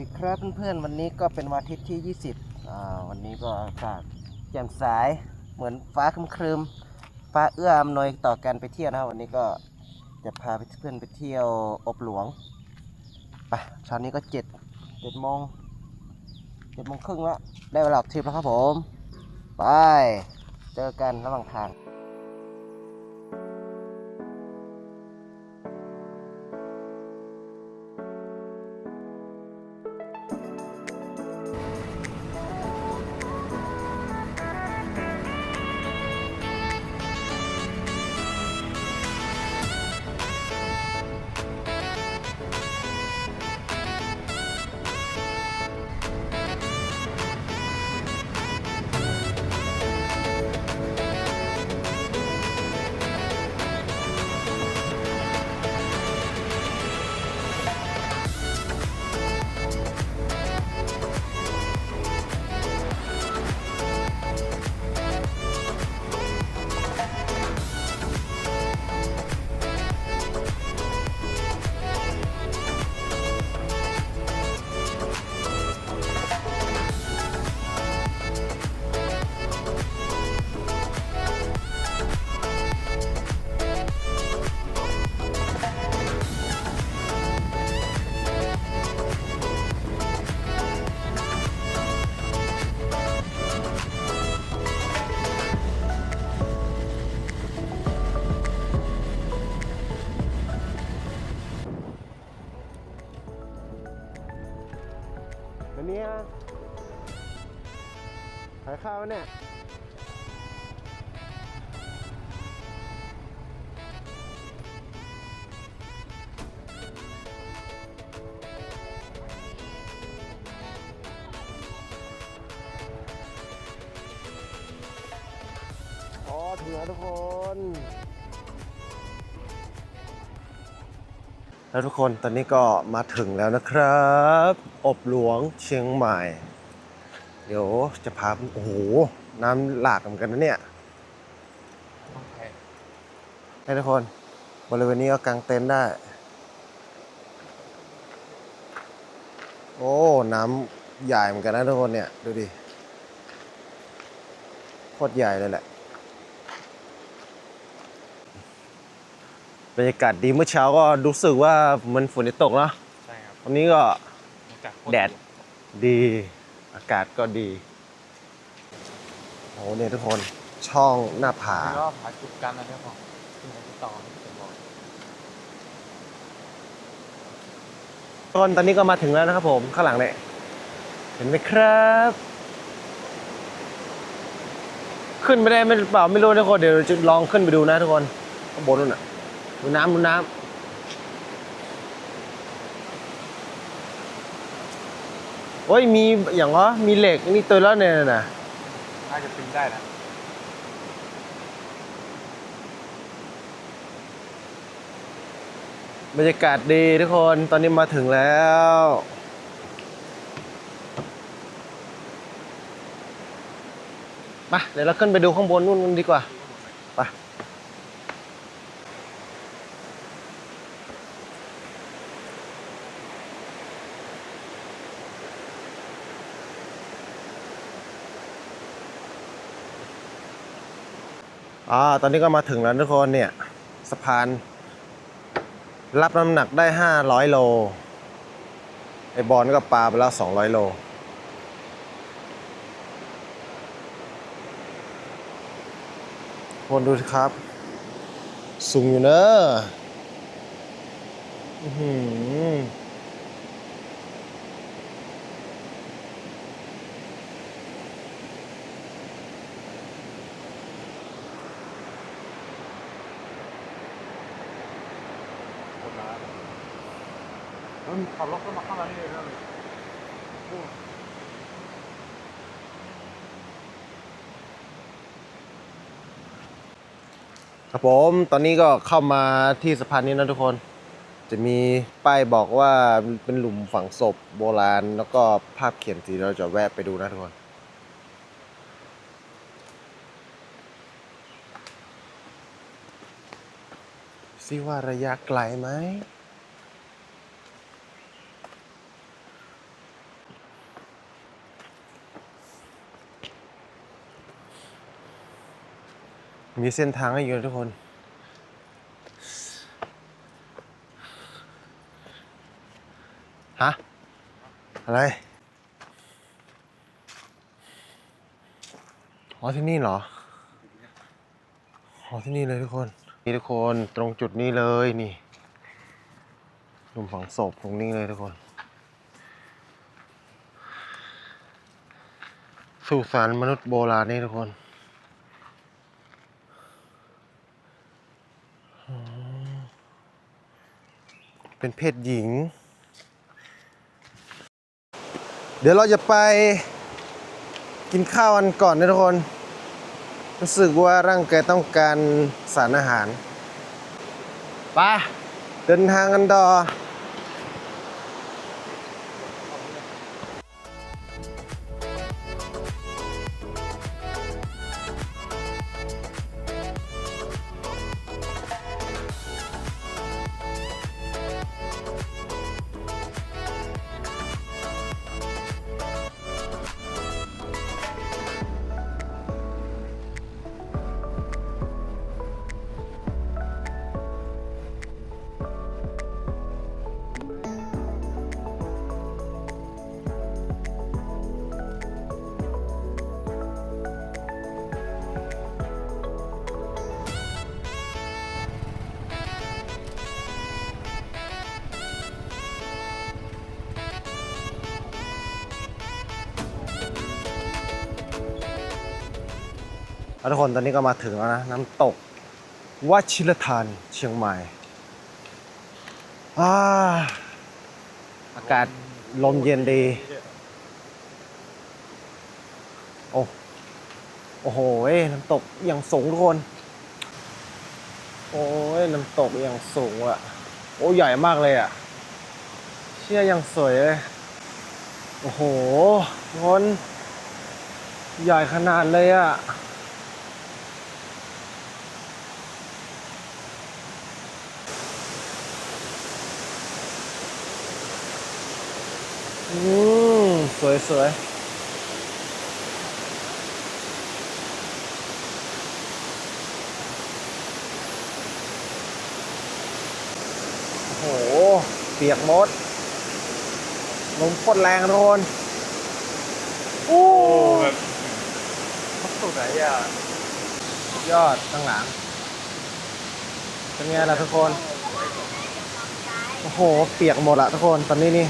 ดีครับเพื่อนๆวันนี้ก็เป็นวันอาทิตย์ที่ 20อ่าวันนี้ก็อากาศแจ่มใสเหมือนฟ้าครึมๆฟ้าเอื้ออำนวยต่อการไปเที่ยวนะครับวันนี้ก็จะพาเพื่อนๆไปเที่ยวอบหลวงไปเช้านี้ก็เจ็ดเจ็ดโมงเจ็ดโมงครึ่งแล้วได้เวลาออกทริปแล้วครับผม ไป เจอกันระหว่างทาง วันนี้ขายข้าวเนี่ยอ๋อถึงแล้วทุกคน แล้วทุกคนตอนนี้ก็มาถึงแล้วนะครับ อบหลวงเชียงใหม่ เดี๋ยวจะพาโอ้โห น้ำหลากเหมือนกันนะเนี่ยให้ทุกคนบริเวณนี้ก็กางเต็นท์ได้ โอ้ น้ำใหญ่เหมือนกันนะทุกคนเนี่ย ดูดิโคตรใหญ่เลยแหละ บรรยากาศดีเมื่อเช้าก็รู้สึกว่ามันฝนจะตกเนาะใช่ครับวันนี้ก็อากาศโคตรแดดดีอากาศก็ดีโอ้เนี่ยทุกคนช่องหน้าผาแล้วก็ผาจุกกันนะครับผมขึ้นไปที่ต่อที่ผมบอกต้นตอนนี้ก็มาถึงแล้วนะครับผมข้างหลังเนี่ยเห็นไหมครับ ขึ้นไม่ได้ไม่เปล่าไม่รู้นะทุกคนเดี๋ยวเราจะลองขึ้นไปดูนะทุกคนข้างบนนู่นน่ะ ดูน้ำดูน้ำโอ้ยมีอย่างวะมีเหล็กนี่ตัวแล้วเนี่ยนะน่าจะปีนได้นะบรรยากาศดีทุกคนตอนนี้มาถึงแล้วไปเดี๋ยวเราขึ้นไปดูข้างบนนู่นกันดีกว่าไป อ่าตอนนี้ก็มาถึงแล้วทุกคนเนี่ยสะพาน รับน้ำหนักได้ 500 โล ไอบอลก็ปลาไปแล้ว 200 โล คนดูสิครับ สูงอยู่เนอะอื้อหือ คนละ แล้วมีขับรถก็มาเข้ามานี่เลยนะโอ้ครับผมตอนนี้ก็เข้ามาที่สะพานนี้นะทุกคน จะมีป้ายบอกว่าเป็นหลุมฝังศพโบราณ แล้วก็ภาพเขียนสีเราจะแวะไปดูนะทุกคนซิว่าระยะไกลไหม มีเส้นทางให้อยู่นะทุกคน ฮะ อะไร อ๋อที่นี่เหรอ อ๋อที่นี่เลยทุกคน นี่ทุกคนตรงจุดนี้เลยนี่หลุมฝังศพตรงนี้เลยทุกคน สุสานมนุษย์โบราณนี่ทุกคน เป็นเพศหญิง เดี๋ยวเราจะไปกินข้าวกันก่อนนะทุกคน รู้สึกว่าร่างกายต้องการสารอาหารไปเดินทางกันต่อ ทุกคนตอนนี้ก็มาถึงแล้วนะ น้ำตกวัชิรทานเชียงใหม่อาอากาศลมเย็นดี โอ้โอ้โหเอ้ยน้ำตกอย่างสูงทุกคน โอ้ยน้ำตกอย่างสูงอะโอ้ใหญ่มากเลยอะเชี่ยยังสวยเลย โอ้โหทุกคนใหญ่ขนาดเลยอะ อืมสวยสวยโอ้โหเปียกหมดลมโคตรแรงทุกคนโอ้แบบมันสุดไหนอะยอดข้างหลัง เป็นไงล่ะทุกคน โอ้โห เปียกหมดอะทุกคน ตอนนี้นี่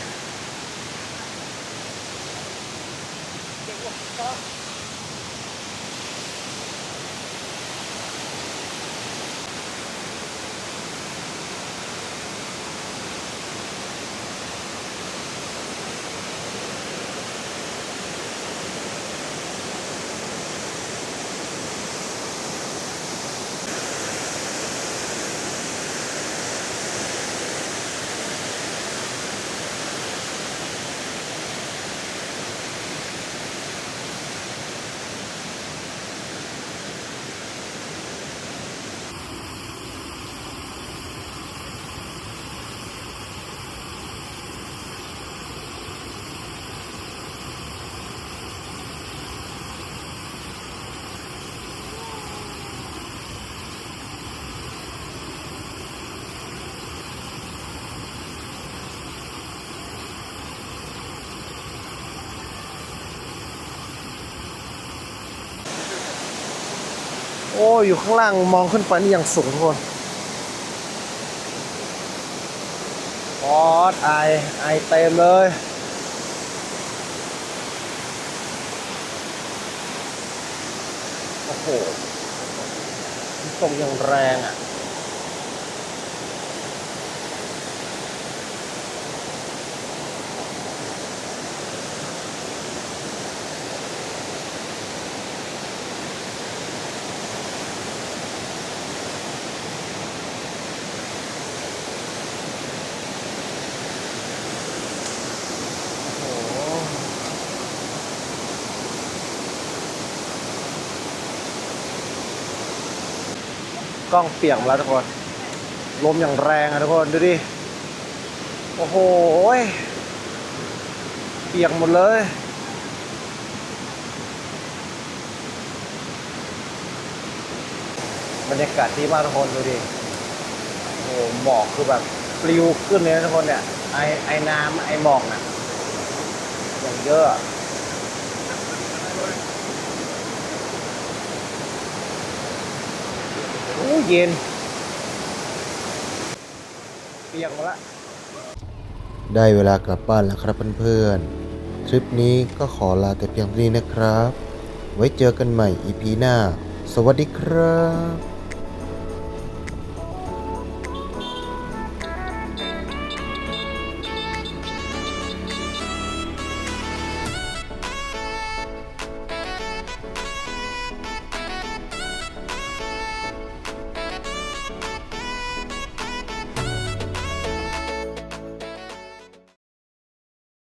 โอ้อยู่ข้างล่างมองขึ้นไปนี่อย่างสูงทุกคนออดไอไอเต็มเลยโอ้โหมันตกอย่างแรงอะ กล้องเปียกหมดแล้วทุกคนลมอย่างแรงอะทุกคนดูดิโอ้โหเปียกหมดเลยบรรยากาศดีมากทุกคนดูดิโอ้โหหมอกคือแบบปลิวขึ้นเลยทุกคนเนี่ยไอไอน้ำไอหมอกน่ะอย่างเยอะอะโอ้ เย็นเปียกหมดละได้เวลากลับบ้านแล้วครับเพื่อนๆทริปนี้ก็ขอลาแต่เพียงเท่านี้นะครับ ไว้เจอกันใหม่ EP หน้า สวัสดีครับ